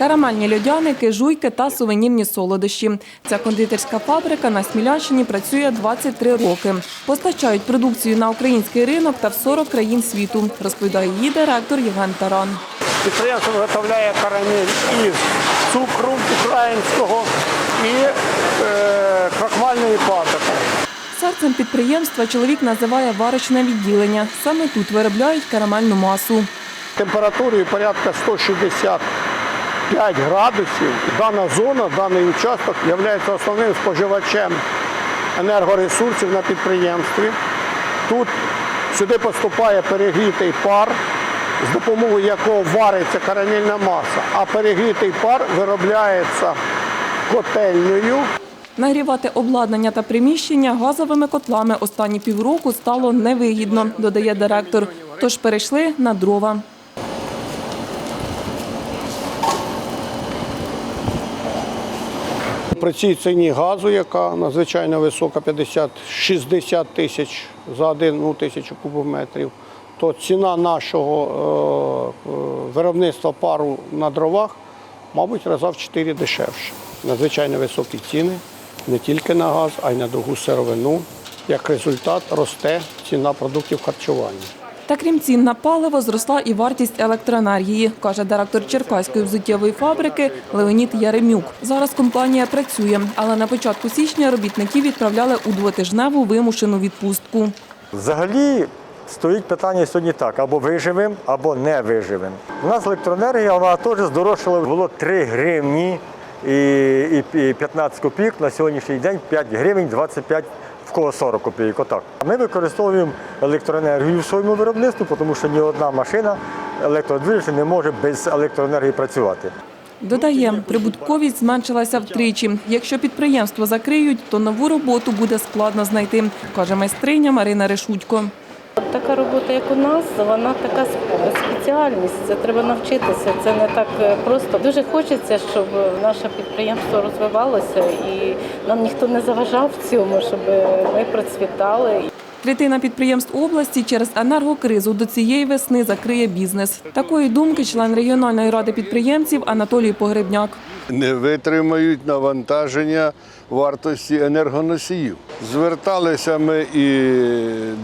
Карамельні льодяники, жуйки та сувенірні солодощі. Ця кондитерська фабрика на Смілянщині працює 23 роки. Постачають продукцію на український ринок та в 40 країн світу, розповідає її директор Євген Таран. Підприємство виготовляє карамель із цукру українського і е, крахмальної патоки. Серцем підприємства чоловік називає варочне відділення. Саме тут виробляють карамельну масу. Температурою порядка 165 градусів. Дана зона, даний участок є основним споживачем енергоресурсів на підприємстві. Тут сюди поступає перегрітий пар, з допомогою якого вариться карамельна маса, а перегрітий пар виробляється котельнею. Нагрівати обладнання та приміщення газовими котлами останні півроку стало невигідно, додає директор. Тож перейшли на дрова. При цій ціні газу, яка надзвичайно висока, 50-60 тисяч за одну тисячу кубометрів, то ціна нашого е, е, виробництва пару на дровах, мабуть, раза в 4 дешевше. Надзвичайно високі ціни не тільки на газ, а й на другу сировину. Як результат росте ціна продуктів харчування. Та крім цін на паливо, зросла і вартість електроенергії, каже директор Черкаської взуттєвої фабрики Леонід Яремюк. Зараз компанія працює, але на початку січня робітників відправляли у двотижневу вимушену відпустку. Взагалі стоїть питання сьогодні так: або виживемо, або не виживемо. У нас електроенергія вона теж здорожчала, було 3 гривні і, і, і 15 копійок. На сьогоднішній день 5 гривень 25 в кого 40 копійок. Отак. Ми використовуємо електроенергію в своєму виробництві, тому що ні одна машина електродвигатель не може без електроенергії працювати. Додає, прибутковість зменшилася втричі. Якщо підприємство закриють, то нову роботу буде складно знайти, каже майстриня Марина Решутько. Така робота, як у нас, вона така спеціальність. Це треба навчитися. Це не так е, просто. Дуже хочеться, щоб наше підприємство розвивалося і нам ніхто не заважав в цьому, щоб ми процвітали. Третина підприємств області через енергокризу до цієї весни закриє бізнес. Такої думки член регіональної ради підприємців Анатолій Погребняк. не витримають навантаження вартості енергоносіїв. Зверталися ми і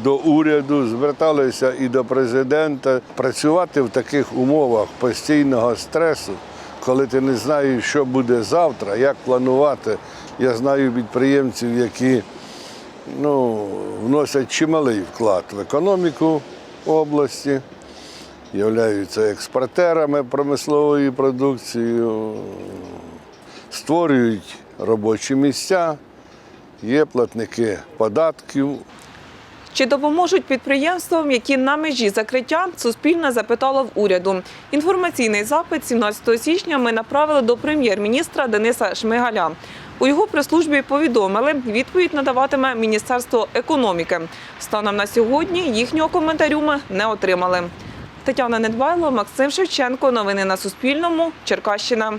до уряду, зверталися і до президента. Працювати в таких умовах постійного стресу, коли ти не знаєш, що буде завтра, як планувати. Я знаю підприємців, які ну, вносять чималий вклад в економіку області, являються експортерами промислової продукції, створюють робочі місця, є платники податків. Чи допоможуть підприємствам, які на межі закриття, Суспільне запитало в уряду. Інформаційний запит 17 січня ми направили до прем'єр-міністра Дениса Шмигаля. У його прес-службі повідомили, відповідь надаватиме Міністерство економіки. Станом на сьогодні їхнього коментарю ми не отримали. Тетяна Недбайло, Максим Шевченко. Новини на Суспільному. Черкащина.